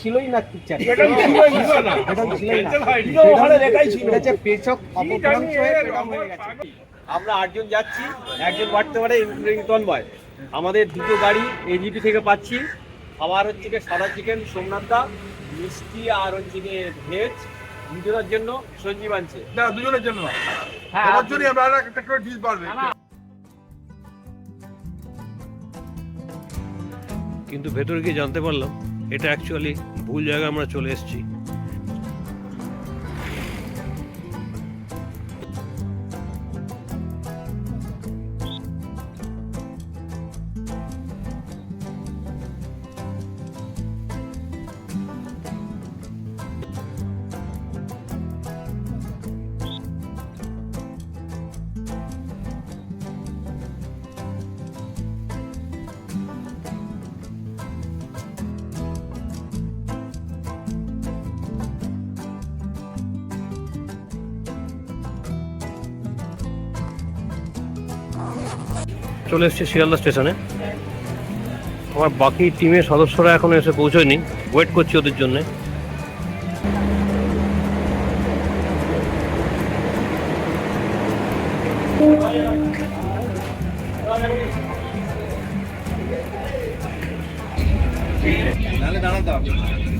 ছিলই না অপভ্রংশ হয়ে হয়ে আমার আটজন যাচ্ছি একজন বাড়তে পারে ইনক্লুডিং তন্ময় আমাদের দুটো গাড়ি এজিপি থেকে পাচ্ছি আবার হচ্ছে গিয়ে সাদা চিকেন সোমনাথ দা মিষ্টি আর হচ্ছে গিয়ে ভেজ দুজনের জন্য সঞ্জীব আনছে না দুজনের জন্য না। হ্যাঁ আমার জন্যই আমরা একটা করে ডিশ বাড়বে কিন্তু ভেতরে গিয়ে জানতে পারলাম এটা অ্যাকচুয়ালি ভুল জায়গায় আমরা চলে এসেছি। চলে এসেছি শিয়ালদা স্টেশনে। আমার বাকি টিমের সদস্যরা এখনও এসে পৌঁছয়নি। ওয়েট করছি ওদের জন্য।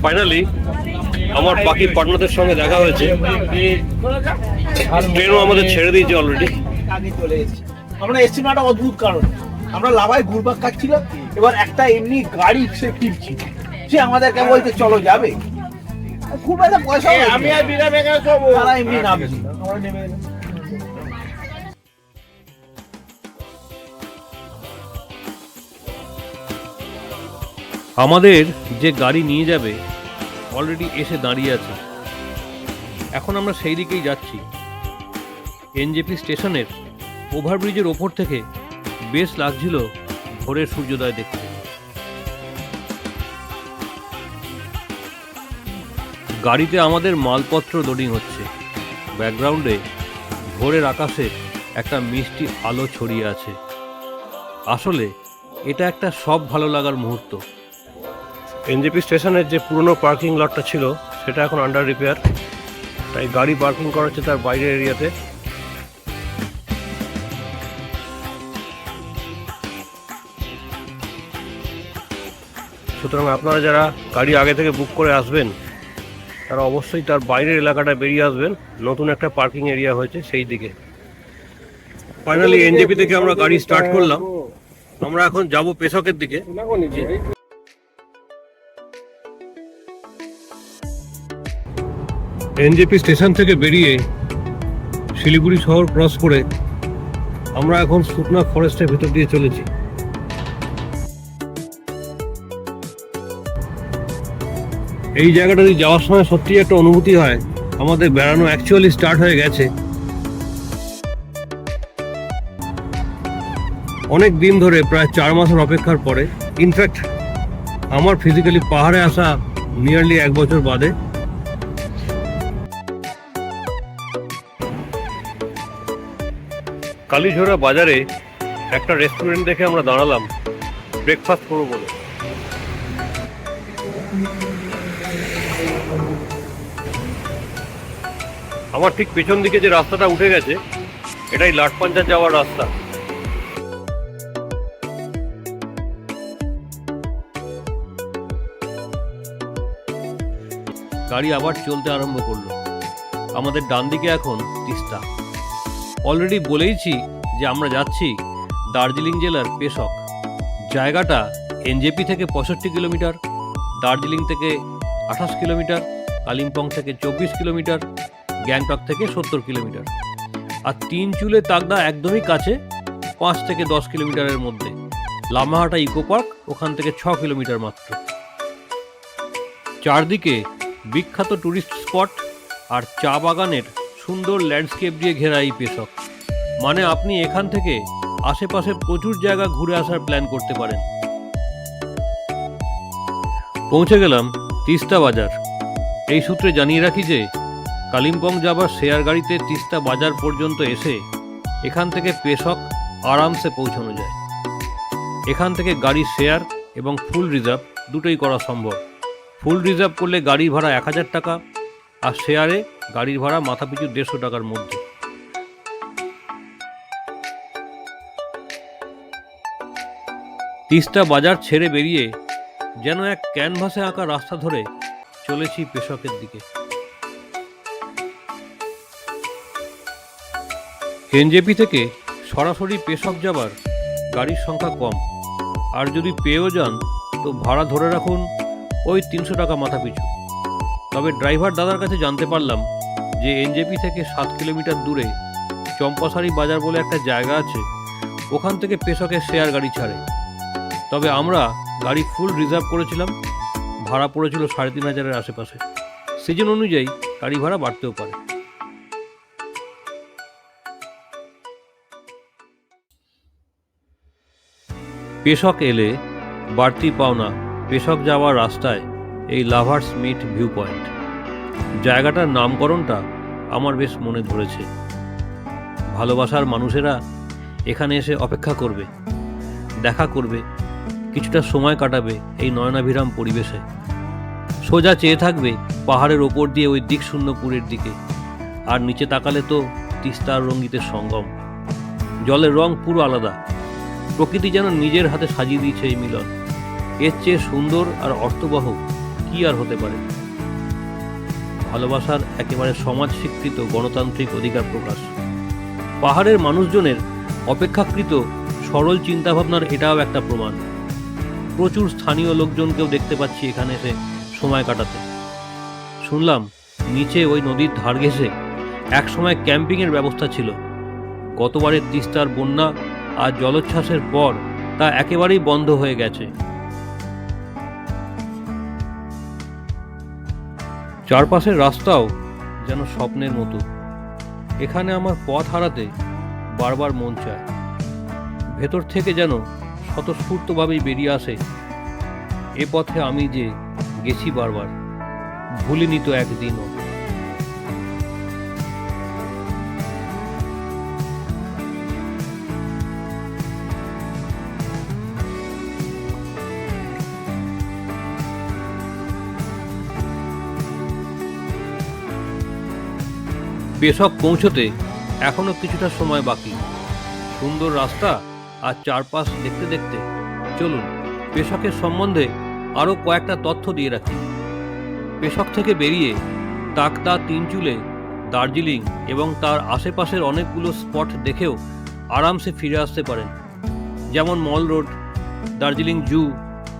ফাইনালি আমার বাকি পার্টনারদের সঙ্গে দেখা হয়েছে। ট্রেনও আমাদের ছেড়ে দিয়েছে অলরেডি চলে আমরা এসেছি না একটা অদ্ভুত কারণ। আমরা লাভায় ঘুরপাক খাচ্ছিলাম এবার একটা এমনি গাড়ি সে ফিরছি। সে আমাদেরকে বলছে চলো যাবে। খুব একটা পয়সা আমি আর বিনা বেকার সব তারা এমনি নামছি। আমরা নেমে আমাদের যে গাড়ি নিয়ে যাবে অলরেডি এসে দাঁড়িয়ে আছে। এখন আমরা সেই দিকেই যাচ্ছি। এনজেপি স্টেশনের ওভারব্রিজের ওপর থেকে বেশ লাগছিল ভোরের সূর্যোদয় দেখতে। গাড়িতে আমাদের মালপত্র লোডিং হচ্ছে। ব্যাকগ্রাউন্ডে ভোরের আকাশে একটা মিষ্টি আলো ছড়িয়ে আছে। আসলে এটা একটা সব ভালো লাগার মুহূর্ত। এনজেপি স্টেশনের যে পুরনো পার্কিং লটটা ছিল, সেটা এখন আন্ডার রিপেয়ার তাই গাড়ি পার্কিং করা হচ্ছে তার বাইরের এরিয়াতে সুতরাং আপনারা যারা গাড়ি আগে থেকে বুক করে আসবেন তারা অবশ্যই তার বাইরের এলাকাটা বেরিয়ে আসবেন। নতুন একটা পার্কিং এরিয়া হয়েছে সেই দিকে। ফাইনালি এনজেপি থেকে আমরা গাড়ি স্টার্ট করলাম। আমরা এখন যাব পেশকের দিকে। এনজেপি স্টেশন থেকে বেরিয়ে শিলিগুড়ি শহর ক্রস করে আমরা এখন সুকনা ফরেস্টের ভেতর দিয়ে চলেছি। এই জায়গাটা দিয়ে যাওয়ার সময় সত্যি একটা অনুভূতি হয়, আমাদের বেড়ানো অ্যাকচুয়ালি স্টার্ট হয়ে গেছে। অনেক দিন ধরে প্রায় চার মাসের অপেক্ষার পরে ইনফ্যাক্ট আমার ফিজিক্যালি পাহাড়ে আসা নিয়ারলি এক বছর বাদে। কালীঝোড়া বাজারে একটা রেস্টুরেন্ট দেখে আমরা দাঁড়ালাম। ব্রেকফাস্ট করব বলে। আমার ঠিক পেছন দিকে যে রাস্তাটা উঠে গেছে, এটাই লাটপাঞ্চা যাওয়ার রাস্তা। গাড়ি আবার চলতে আরম্ভ করল। আমাদের ডান দিকে এখন তিস্তা। অলরেডি বলেইছি যে আমরা যাচ্ছি দার্জিলিং জেলার পেশক। জায়গাটা এনজেপি থেকে পঁয়ষট্টি কিলোমিটার, দার্জিলিং থেকে আঠাশ কিলোমিটার, কালিম্পং থেকে চব্বিশ কিলোমিটার গ্যাংটক থেকে সত্তর কিলোমিটার। আর তিন চুলে তাগদা একদমই কাছে, পাঁচ থেকে দশ কিলোমিটারের মধ্যে। লামাহাটা ইকো পার্ক, ওখান থেকে ছ কিলোমিটার মাত্র। চারদিকে বিখ্যাত টুরিস্ট স্পট আর চা বাগানের সুন্দর ল্যান্ডস্কেপ দিয়ে ঘেরা এই পেশক। মানে আপনি এখান থেকে আশেপাশে প্রচুর জায়গা ঘুরে আসার প্ল্যান করতে পারেন। পৌঁছে গেলাম তিস্তা বাজার। এই সূত্রে জানিয়ে রাখি যে কালিম্পং যাবার শেয়ার গাড়িতে তিস্তা বাজার পর্যন্ত এসে এখান থেকে পেশক আরামসে পৌঁছানো যায়। এখান থেকে গাড়ি শেয়ার এবং ফুল রিজার্ভ দুটোই করা সম্ভব। ফুল রিজার্ভ করলে গাড়ির ভাড়া এক হাজার টাকা আর শেয়ারে গাড়ির ভাড়া মাথাপিছু দেড়শো টাকার মধ্যে। তিস্তা বাজার ছেড়ে বেরিয়ে যেন এক ক্যানভাসে আঁকা রাস্তা ধরে চলেছি পেশকের দিকে। এনজেপি থেকে সরাসরি পেশক যাবার গাড়ির সংখ্যা কম। আর যদি পেয়েও যান, তো ভাড়া ধরে রাখুন ওই তিনশো টাকা মাথা পিছু তবে ড্রাইভার দাদার কাছে জানতে পারলাম যে এনজেপি থেকে সাত কিলোমিটার দূরে চম্পাসারি বাজার বলে একটা জায়গা আছে, ওখান থেকে পেশকের শেয়ার গাড়ি ছাড়ে। তবে আমরা গাড়ি ফুল রিজার্ভ করেছিলাম, ভাড়া পড়েছিল সাড়ে তিন হাজারের আশেপাশে। সিজন অনুযায়ী গাড়ি ভাড়া বাড়তেও পারে। পেশক এলে বাড়তি পাওনা পেশক যাওয়ার রাস্তায় এই লাভার্স মিট ভিউ পয়েন্ট জায়গাটার নামকরণটা আমার বেশ মনে ধরেছে। ভালোবাসার মানুষেরা এখানে এসে অপেক্ষা করবে, দেখা করবে, কিছুটা সময় কাটাবে এই নয়নাভিরাম পরিবেশে। সোজা চেয়ে থাকবে পাহাড়ের ওপর দিয়ে ওই দিক শূন্যপুরের দিকে, আর নিচে তাকালে তো তিস্তার রঙ্গিতের সঙ্গম। জলের রং পুরো আলাদা। প্রকৃতি যেন নিজের হাতে সাজিয়ে দিয়েছে এই মিলন। এর চেয়ে সুন্দর আর অর্থবহ কি আর হতে পারে? ভালোবাসার একেবারে সমাজ স্বীকৃত গণতান্ত্রিক অধিকার প্রকাশ। পাহাড়ের মানুষজনের অপেক্ষাকৃত সরল চিন্তাভাবনার এটাও একটা প্রমাণ। প্রচুর স্থানীয় লোকজনকেও দেখতে পাচ্ছি এখানে এসে সময় কাটাতে। শুনলাম, নিচে ওই নদীর ধার ঘেঁষে একসময় ক্যাম্পিংয়ের ব্যবস্থা ছিল। গতবারের তিস্তার বন্যা আর জলোচ্ছ্বাসের পর তা একেবারেই বন্ধ হয়ে গেছে। চারপাশের রাস্তাও যেন স্বপ্নের মতো। এখানে আমার পথ হারাতে বারবার মন চায়। ভেতর থেকে যেন স্বতঃস্ফূর্তভাবেই বেরিয়ে আসে। এ পথে আমি যে গেছি বারবার, ভুলিনি তো একদিনও। পেশক পৌঁছতে এখনও কিছুটা সময় বাকি। সুন্দর রাস্তা আর চারপাশ দেখতে দেখতে চলুন, পেশকের সম্বন্ধে আরও কয়েকটা তথ্য দিয়ে রাখি। পেশক থেকে বেরিয়ে তাকদা তিনচুলে, দার্জিলিং এবং তার আশেপাশের অনেকগুলো স্পট দেখেও আরামসে ফিরে আসতে পারেন। যেমন mall road, Darjeeling zoo,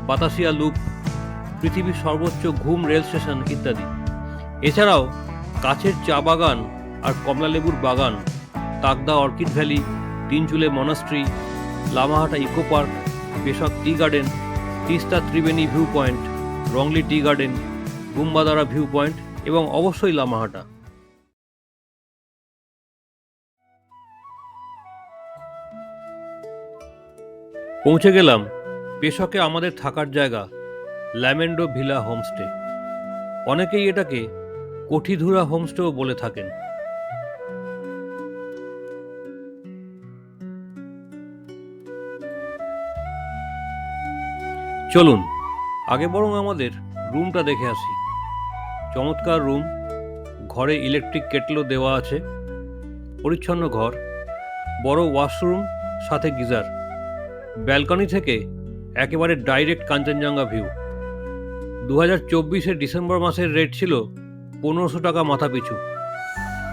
Batasia loop, পৃথিবীর সর্বোচ্চ ঘুম রেল স্টেশন ইত্যাদি। এছাড়াও কাছের চা বাগান আর কমলালেবুর বাগান, Takdah orchid valley, Tinchuley monastery Lamahatta eco park Peshok tea garden, Teesta Triveni view point, Rangli tea garden, Gumbadara view point এবং অবশ্যই লামাহাটা। পৌঁছে গেলাম পেশকে আমাদের থাকার জায়গা, ল্যামেন্ডো ভিলা হোমস্টে। অনেকেই এটাকে কঠিধুরা হোমস্টেও বলে থাকেন। চলুন, আগে বরং আমাদের রুমটা দেখে আসি। চমৎকার রুম ঘরে ইলেকট্রিক কেটলও দেওয়া আছে, পরিচ্ছন্ন ঘর, বড় ওয়াশরুম সাথে গিজার। ব্যালকনি থেকে একেবারে ডাইরেক্ট কাঞ্চনজঙ্ঘা ভিউ দু হাজার চব্বিশের ডিসেম্বর মাসের রেট ছিল পনেরোশো টাকা মাথা পিছু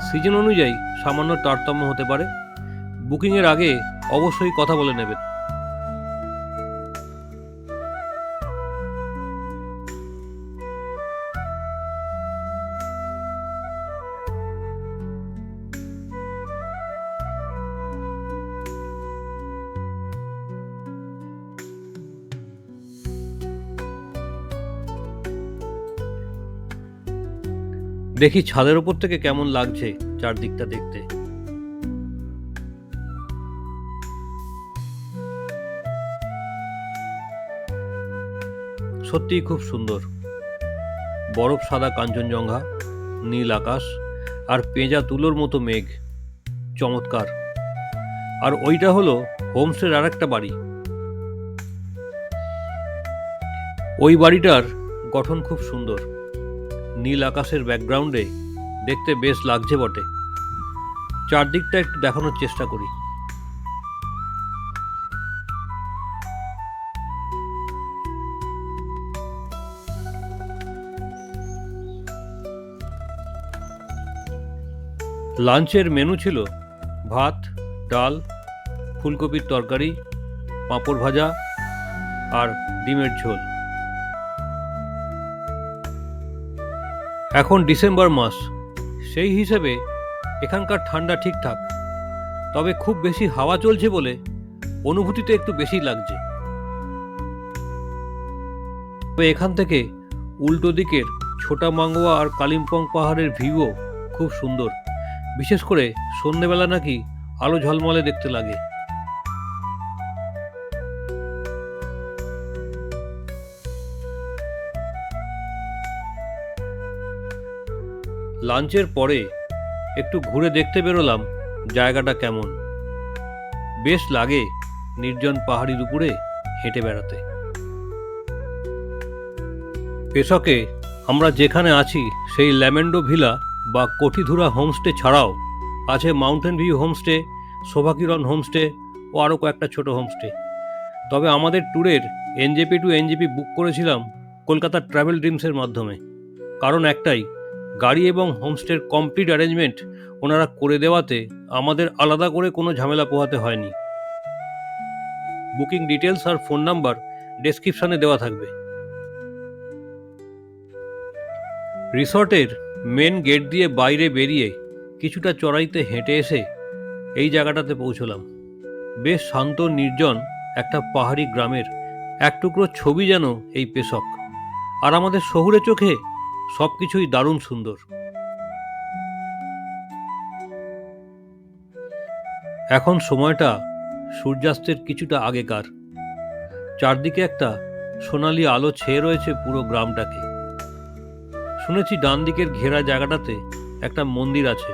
সিজন অনুযায়ী সামান্য তারতম্য হতে পারে। বুকিংয়ের আগে অবশ্যই কথা বলে নেবেন। দেখি ছাদের ওপর থেকে কেমন লাগছে চারদিকটা দেখতে। সত্যিই খুব সুন্দর। বরফ সাদা কাঞ্চনজঙ্ঘা, নীল আকাশ আর পেঁজা তুলোর মতো মেঘ। চমৎকার। আর ওইটা হলো হোমস্টের আরেকটা বাড়ি। ওই বাড়িটার গঠন খুব সুন্দর। নীল আকাশের ব্যাকগ্রাউন্ডে দেখতে বেশ লাগছে বটে। চারদিকটা একটু দেখানোর চেষ্টা করি। লাঞ্চের মেনু ছিল ভাত, ডাল, ফুলকপির তরকারি, পাঁপড় ভাজা আর ডিমের ঝোল। এখন ডিসেম্বর মাস। সেই হিসেবে এখানকার ঠান্ডা ঠিকঠাক তবে খুব বেশি হাওয়া চলছে বলে অনুভূতিতে একটু বেশি লাগছে। তবে এখান থেকে উল্টো দিকের ছোটা মাঙ্গোয়া আর কালিম্পং পাহাড়ের ভিউও খুব সুন্দর। বিশেষ করে সন্ধেবেলা নাকি আলো ঝলমলে দেখতে লাগে। লাঞ্চের পরে একটু ঘুরে দেখতে বেরোলাম জায়গাটা কেমন। বেশ লাগে নির্জন পাহাড়ির উপরে হেঁটে বেড়াতে। পেশকে আমরা যেখানে আছি সেই ল্যামেন্ডো ভিলা বা কঠিধুরা হোমস্টে ছাড়াও আছে mountain view homestay Shovakiran homestay ও আরও কয়েকটা ছোট হোমস্টে। তবে আমাদের ট্যুরের এনজেপি টু এনজেপি বুক করেছিলাম কলকাতার ট্রাভেল ড্রিমসের মাধ্যমে। কারণ একটাই গাড়ি এবং হোমস্টের কমপ্লিট অ্যারেঞ্জমেন্ট ওনারা করে দেওয়াতে আমাদের আলাদা করে কোনো ঝামেলা পোহাতে হয়নি। বুকিং ডিটেলস আর ফোন নাম্বার ডেসক্রিপশানে দেওয়া থাকবে। রিসর্টের মেন গেট দিয়ে বাইরে বেরিয়ে কিছুটা চড়াইতে হেঁটে এসে এই জায়গাটাতে পৌঁছলাম। বেশ শান্ত, নির্জন একটা পাহাড়ি গ্রামের এক টুকরো ছবি যেন এই পেশক। আর আমাদের শহুরে চোখে সব কিছুই দারুণ সুন্দর। এখন সময়টা সূর্যাস্তের কিছুটা আগেকার। চারদিকে একটা সোনালি আলো ছেয়ে রয়েছে পুরো গ্রামটাকে। শুনেছি ডান দিকের ঘেরা জায়গাটাতে একটা মন্দির আছে।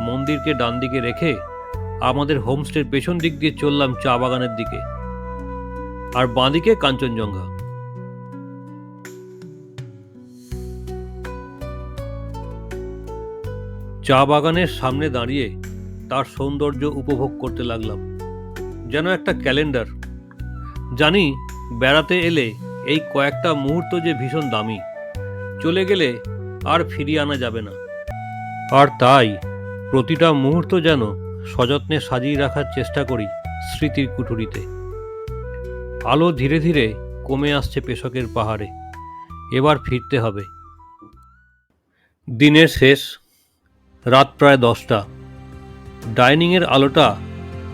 মন্দিরকে ডান দিকে রেখে আমাদের হোমস্টের পেছন দিক দিয়ে চললাম চা বাগানের দিকে। আর বাঁদিকে কাঞ্চনজঙ্ঘা। চা বাগানের সামনে দাঁড়িয়ে তার সৌন্দর্য উপভোগ করতে লাগলাম। যেন একটা ক্যালেন্ডার। জানি বেড়াতে এলে এই কয়েকটা মুহূর্ত যে ভীষণ দামি। চলে গেলে আর ফিরিয়ে আনা যাবে না। আর তাই প্রতিটা মুহূর্ত যেন সযত্নে সাজিয়ে রাখার চেষ্টা করি স্মৃতির কুঠুরিতে। আলো ধীরে ধীরে কমে আসছে পেশকের পাহাড়ে। এবার ফিরতে হবে। দিনের শেষ রাত প্রায় দশটা। ডাইনিংয়ের আলোটা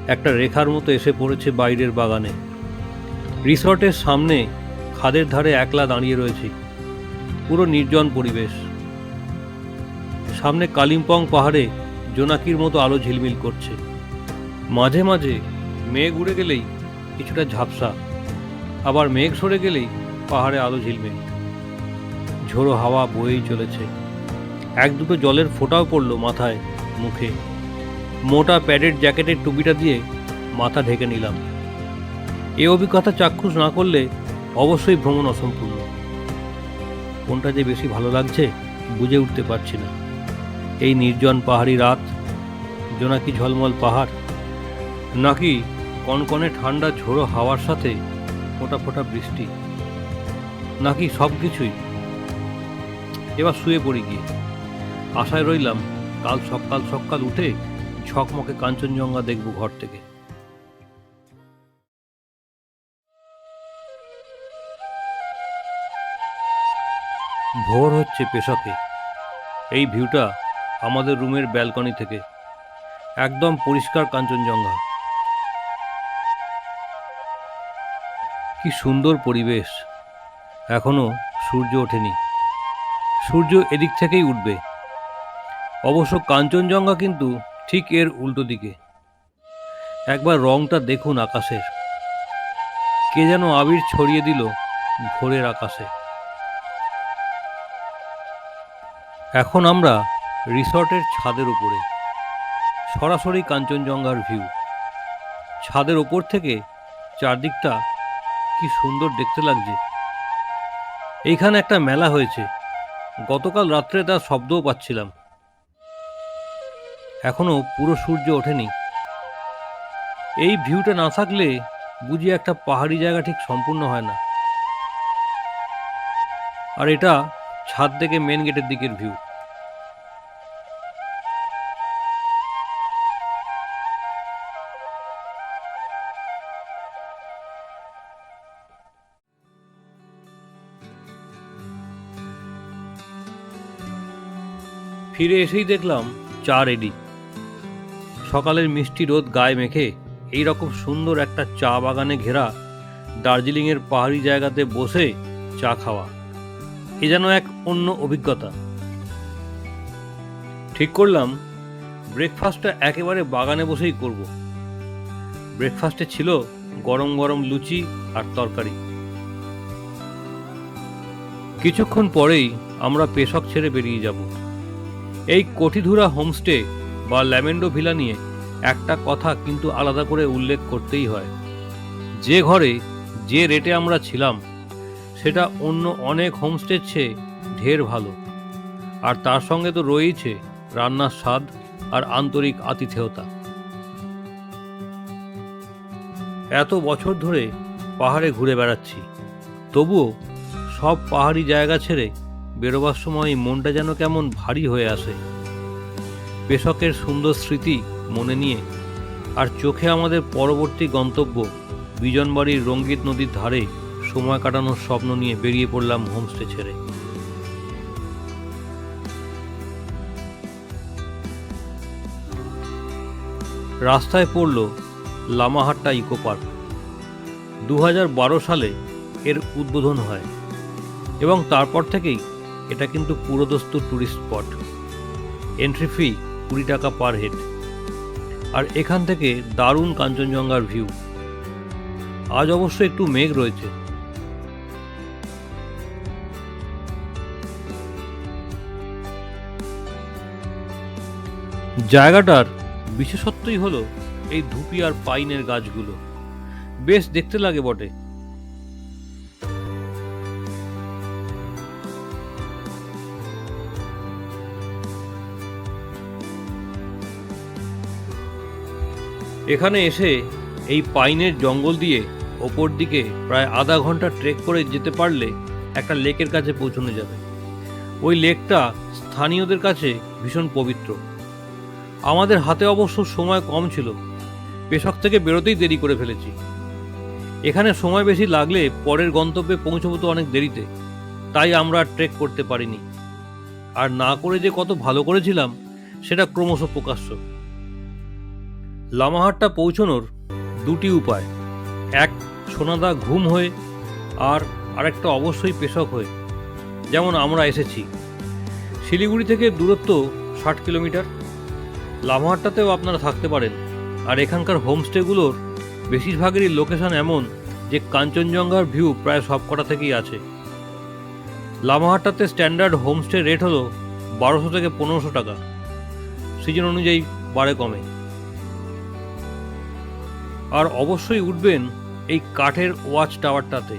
একটা রেখার মতো এসে পড়েছে বাইরের বাগানে। রিসর্টের সামনে খাদের ধারে একলা দাঁড়িয়ে রয়েছি। পুরো নির্জন পরিবেশ। সামনে কালিম্পং পাহাড়ে জোনাকির মতো আলো ঝিলমিল করছে। মাঝে মাঝে মেঘ উড়ে গেলেই কিছুটা ঝাপসা, আবার মেঘ সরে গেলেই পাহাড়ে আলো ঝিলমিল। ঝোড়ো হাওয়া বয়েই চলেছে। এক দুটো জলের ফোঁটাও পড়ল মাথায়, মুখে। মোটা প্যাডেড জ্যাকেটের টুপিটা দিয়ে মাথা ঢেকে নিলাম। এ অভিজ্ঞতা চাক্ষুষ না করলে অবশ্যই ভ্রমণ অসম্পূর্ণ। কোনটা যে বেশি ভালো লাগছে বুঝে উঠতে পারছি না। এই নির্জন পাহাড়ি রাত জোনাকি ঝলমল পাহাড়, নাকি কনকনে ঠান্ডা ঝোড়ো হাওয়ার সাথে ফোঁটা ফোঁটা বৃষ্টি, নাকি সব কিছুই এবার শুয়ে পড়ি গিয়ে। আশায় রইলাম, কাল সকাল সকাল উঠে ঝকমকে কাঞ্চনজঙ্ঘা দেখব ঘর থেকে। ভোর হচ্ছে পেশকে। এই ভিউটা আমাদের রুমের ব্যালকনি থেকে। একদম পরিষ্কার কাঞ্চনজঙ্ঘা। কি সুন্দর পরিবেশ। এখনও সূর্য ওঠেনি। সূর্য এদিক থেকেই উঠবে। অবশ্য কাঞ্চনজঙ্ঘা কিন্তু ঠিক এর উল্টো দিকে। একবার রংটা দেখুন আকাশের। কে যেন আবির ছড়িয়ে দিল ভোরের আকাশে। এখন আমরা রিসর্টের ছাদের উপরে। সরাসরি কাঞ্চনজঙ্ঘার ভিউ। ছাদের ওপর থেকে চারদিকটা কি সুন্দর দেখতে লাগছে। এইখানে একটা মেলা হয়েছে। গতকাল রাত্রে তার শব্দও পাচ্ছিলাম। এখনও পুরো সূর্য ওঠেনি। এই ভিউটা না থাকলে বুঝি একটা পাহাড়ি জায়গা ঠিক সম্পূর্ণ হয় না। আর এটা ছাদ থেকে মেন গেটের দিকের ভিউ ফিরে এসেই দেখলাম চা রেডি সকালের মিষ্টি রোদ গায়ে মেখে এই রকম সুন্দর একটা চা বাগানে ঘেরা দার্জিলিংয়ের পাহাড়ি জায়গাতে বসে চা খাওয়া। এ যেন এক অন্য অভিজ্ঞতা। ঠিক করলাম ব্রেকফাস্টটা একেবারে বাগানে বসেই করব। ব্রেকফাস্টে ছিল গরম গরম লুচি আর তরকারি। কিছুক্ষণ পরেই আমরা পেশক ছেড়ে বেরিয়ে যাব। এই কঠিধুরা হোমস্টে বা ল্যামেন্ডো ভিলা নিয়ে একটা কথা কিন্তু আলাদা করে উল্লেখ করতেই হয়। যে ঘরে যে রেটে আমরা ছিলাম, সেটা অন্য অনেক হোমস্টের চেয়ে ঢের ভালো। আর তার সঙ্গে তো রয়েইছে রান্নার স্বাদ আর আন্তরিক আতিথেয়তা। এত বছর ধরে পাহাড়ে ঘুরে বেড়াচ্ছি। তবুও সব পাহাড়ি জায়গা ছেড়ে বেরোবার সময় মনটা যেন কেমন ভারী হয়ে আসে। পেশকের সুন্দর স্মৃতি মনে নিয়ে আর চোখে আমাদের পরবর্তী গন্তব্য বিজনবাড়ির রঙ্গিত নদীর ধারে সময় কাটানোর স্বপ্ন নিয়ে বেরিয়ে পড়লাম হোমস্টে ছেড়ে। রাস্তায় পড়ল লামাহাট্টা ইকো পার্ক। দু হাজার বারো সালে এর উদ্বোধন হয় এবং তারপর থেকেই এটা কিন্তু পুরোদস্ত ট্যুরিস্ট স্পট। এন্ট্রি ফি কুড়ি টাকা পার হেড। আর এখান থেকে দারুণ কাঞ্চনজঙ্ঘার ভিউ। আজ অবশ্য একটু মেঘ রয়েছে। জায়গাটার বিশেষত্বই হলো এই ধুপি আর পাইনের গাছগুলো। বেশ দেখতে লাগে বটে। এখানে এসে এই পাইনের জঙ্গল দিয়ে ওপর দিকে প্রায় আধা ঘণ্টা ট্রেক করে যেতে পারলে একটা লেকের কাছে পৌঁছানো যাবে। ওই লেকটা স্থানীয়দের কাছে ভীষণ পবিত্র। আমাদের হাতে অবশ্য সময় কম ছিল। পেশক থেকে বেরোতেই দেরি করে ফেলেছি। এখানে সময় বেশি লাগলে পরের গন্তব্যে পৌঁছবো তো অনেক দেরিতে। তাই আমরা ট্রেক করতে পারিনি। আর না করে যে কত ভালো করেছিলাম, সেটা ক্রমশ প্রকাশ্য। লামাহাট্টা পৌঁছনোর দুটি উপায়। এক, সোনাদা ঘুম হয়ে, আর আরেকটা অবশ্যই পেশক হয়ে। যেমন আমরা এসেছি। শিলিগুড়ি থেকে দূরত্ব ষাট কিলোমিটার। লামাহাট্টাতেও আপনারা থাকতে পারেন। আর এখানকার হোমস্টেগুলোর বেশিরভাগেরই লোকেশন এমন যে কাঞ্চনজঙ্ঘার ভিউ প্রায় সব কটা থেকেই আছে। লামাহাট্টাতে স্ট্যান্ডার্ড হোমস্টে রেট হলো বারোশো থেকে পনেরোশো টাকা। সিজন অনুযায়ী বাড়ে কমে। আর অবশ্যই উঠবেন এই কাঠের ওয়াচ টাওয়ারটাতে।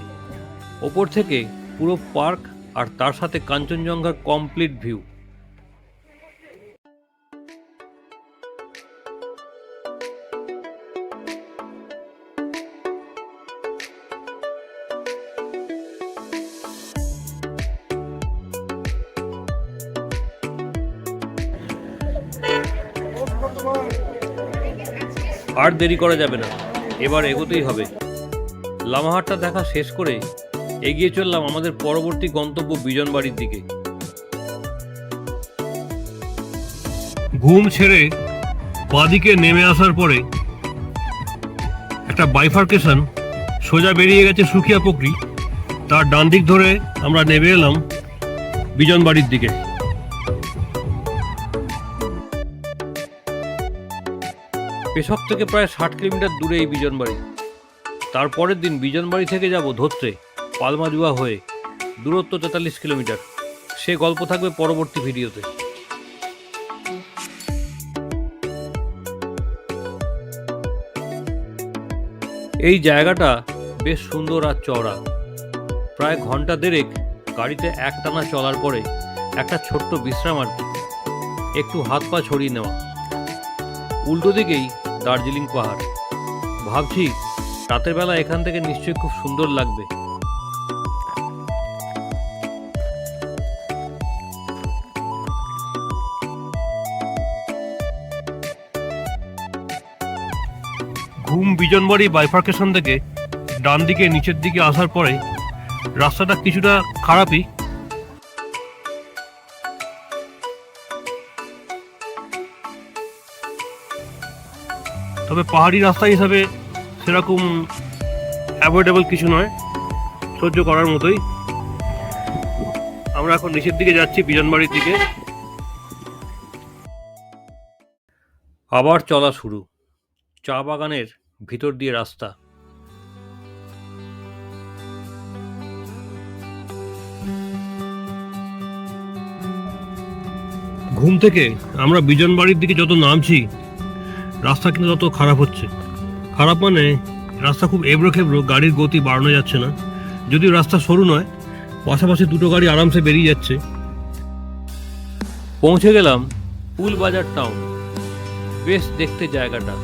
ওপর থেকে পুরো পার্ক আর তার সাথে কাঞ্চনজঙ্ঘার কমপ্লিট ভিউ। আর দেরি করা যাবে না। এবার এগোতেই হবে। লামাহাটটা দেখা শেষ করে এগিয়ে চললাম আমাদের পরবর্তী গন্তব্য বিজনবাড়ির দিকে। ঘুম ছেড়ে বাদিকে নেমে আসার পরে একটা বাইফার্কেশন সোজা বেরিয়ে গেছে সুখিয়া পুকুরি। তার ডান দিক ধরে আমরা নেমে এলাম বিজনবাড়ির দিকে। পেশক থেকে প্রায় ষাট কিলোমিটার দূরে এই বিজনবাড়ি তারপরের দিন বিজনবাড়ি থেকে যাব ধরতে পালমাজুয়া হয়ে, দূরত্ব তেতাল্লিশ কিলোমিটার। সে গল্প থাকবে পরবর্তী ভিডিওতে। এই জায়গাটা বেশ সুন্দর আর চওড়া। প্রায় ঘণ্টা দেড়েক গাড়িতে একটানা চলার পরে একটা ছোট্ট বিশ্রাম আর একটু হাত পা ছড়িয়ে নেওয়া। উল্টো দিকেই দার্জিলিং পাহাড়। ভাবছি রাতের বেলা এখান থেকে নিশ্চয়ই খুব সুন্দর লাগবে। ঘুম বিজনবাড়ি বাইফার্কেশন থেকে ডান দিকে নিচের দিকে আসার পরে রাস্তাটা কিছুটা খারাপই তবে পাহাড়ি রাস্তা হিসাবে সেরকম অ্যাভয়েডেবল কিছু নয় সহ্য করার মতোই। আমরা এখন নিচের দিকে যাচ্ছি বিজনবাড়ির দিকে। আবার চলা শুরু। চা বাগানের ভিতর দিয়ে রাস্তা। ঘুম থেকে আমরা বিজনবাড়ির দিকে যত নামছি রাস্তা কিন্তু তত খারাপ হচ্ছে। খারাপ মানে রাস্তা খুব এবড়ো খেবড়ো গাড়ির গতি বাড়ানো যাচ্ছে না। যদিও রাস্তা সরু নয়, পাশাপাশি দুটো গাড়ি আরামসে বেরিয়ে যাচ্ছে। পৌঁছে গেলাম পুলবাজার টাউন বেশ দেখতে জায়গাটা।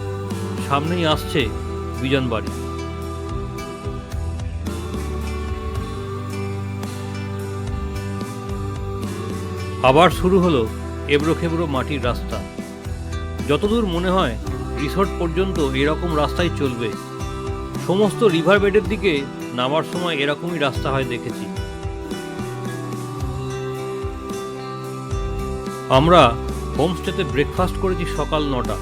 সামনেই আসছে বিজনবাড়ি আবার শুরু হলো এবড়ো খেবড়ো মাটির রাস্তা। যতদূর মনে হয়, রিসর্ট পর্যন্ত এরকম রাস্তাই চলবে। সমস্ত রিভার বেডের দিকে নামার সময় এরকমই রাস্তা হয় দেখেছি। আমরা হোমস্টেতে ব্রেকফাস্ট করেছি সকাল নটা।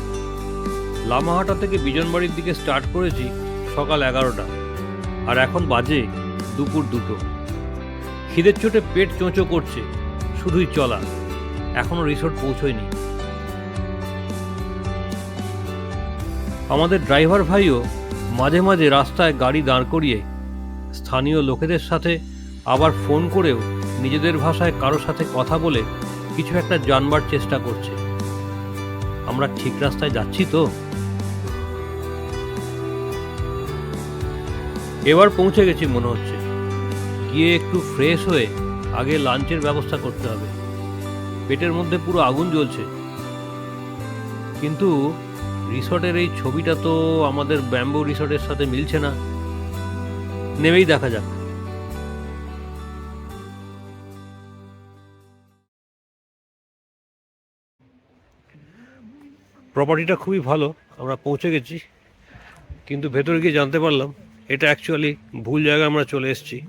লামাহাটা থেকে বিজনবাড়ির দিকে স্টার্ট করেছি সকাল এগারোটা। আর এখন বাজে দুপুর দুটো। খিদের চোটে পেট চোঁচো করছে, শুধুই চলা। এখনও রিসোর্ট পৌঁছয়নি। আমাদের ড্রাইভার ভাইও মাঝে মাঝে রাস্তায় গাড়ি দাঁড় করিয়ে স্থানীয় লোকেদের সাথে আবার ফোন করেও নিজেদের ভাষায় কারও সাথে কথা বলে কিছু একটা জানবার চেষ্টা করছে। আমরা ঠিক রাস্তায় যাচ্ছি তো? এবার পৌঁছে গেছি মনে হচ্ছে। গিয়ে একটু ফ্রেশ হয়ে আগে লাঞ্চের ব্যবস্থা করতে হবে। পেটের মধ্যে পুরো আগুন জ্বলছে। কিন্তু রিসর্টের এই ছবিটা তো আমাদের ব্যাম্বু রিসর্টের সাথে মিলছে না। নেমেই দেখা যাক। প্রপার্টিটা খুবই ভালো, আমরা পৌঁছে গেছি। কিন্তু ভেতরে গিয়ে জানতে পারলাম, এটা অ্যাকচুয়ালি ভুল জায়গায় আমরা চলে এসেছি।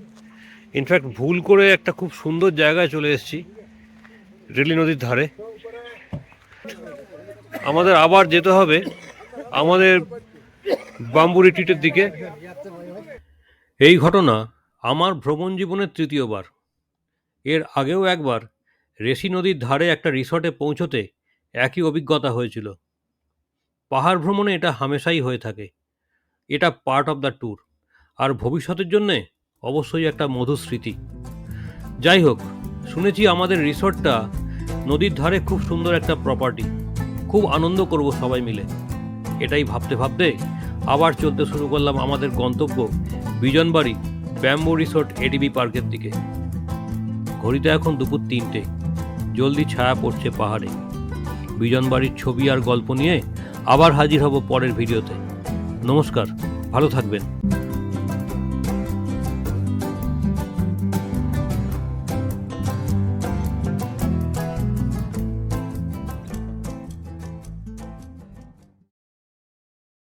ইনফ্যাক্ট ভুল করে একটা খুব সুন্দর জায়গায় চলে এসেছি, রেলি নদীর ধারে। আমাদের আবার যেতে হবে আমাদের বাম্বু রিট্রিটের দিকে। এই ঘটনা আমার ভ্রমণ জীবনের তৃতীয়বার। এর আগেও একবার রেশি নদীর ধারে একটা রিসর্টে পৌঁছতে একই অভিজ্ঞতা হয়েছিল। পাহাড় ভ্রমণে এটা হামেশাই হয়ে থাকে। এটা পার্ট অফ দ্য ট্যুর আর ভবিষ্যতের জন্যে অবশ্যই একটা মধুর স্মৃতি। যাই হোক, শুনেছি আমাদের রিসর্টটা নদীর ধারে খুব সুন্দর একটা প্রপার্টি খুব আনন্দ করব সবাই মিলে। এটাই ভাবতে ভাবতে আবার চলতে শুরু করলাম আমাদের গন্তব্য বিজনবাড়ি ব্যাম্বো রিসোর্ট এডিবি পার্কের দিকে। ঘড়িতে এখন দুপুর তিনটে। জলদি ছায়া পড়ছে পাহাড়ে। বিজনবাড়ির ছবি আর গল্প নিয়ে আবার হাজির হব পরের ভিডিওতে। নমস্কার, ভালো থাকবেন।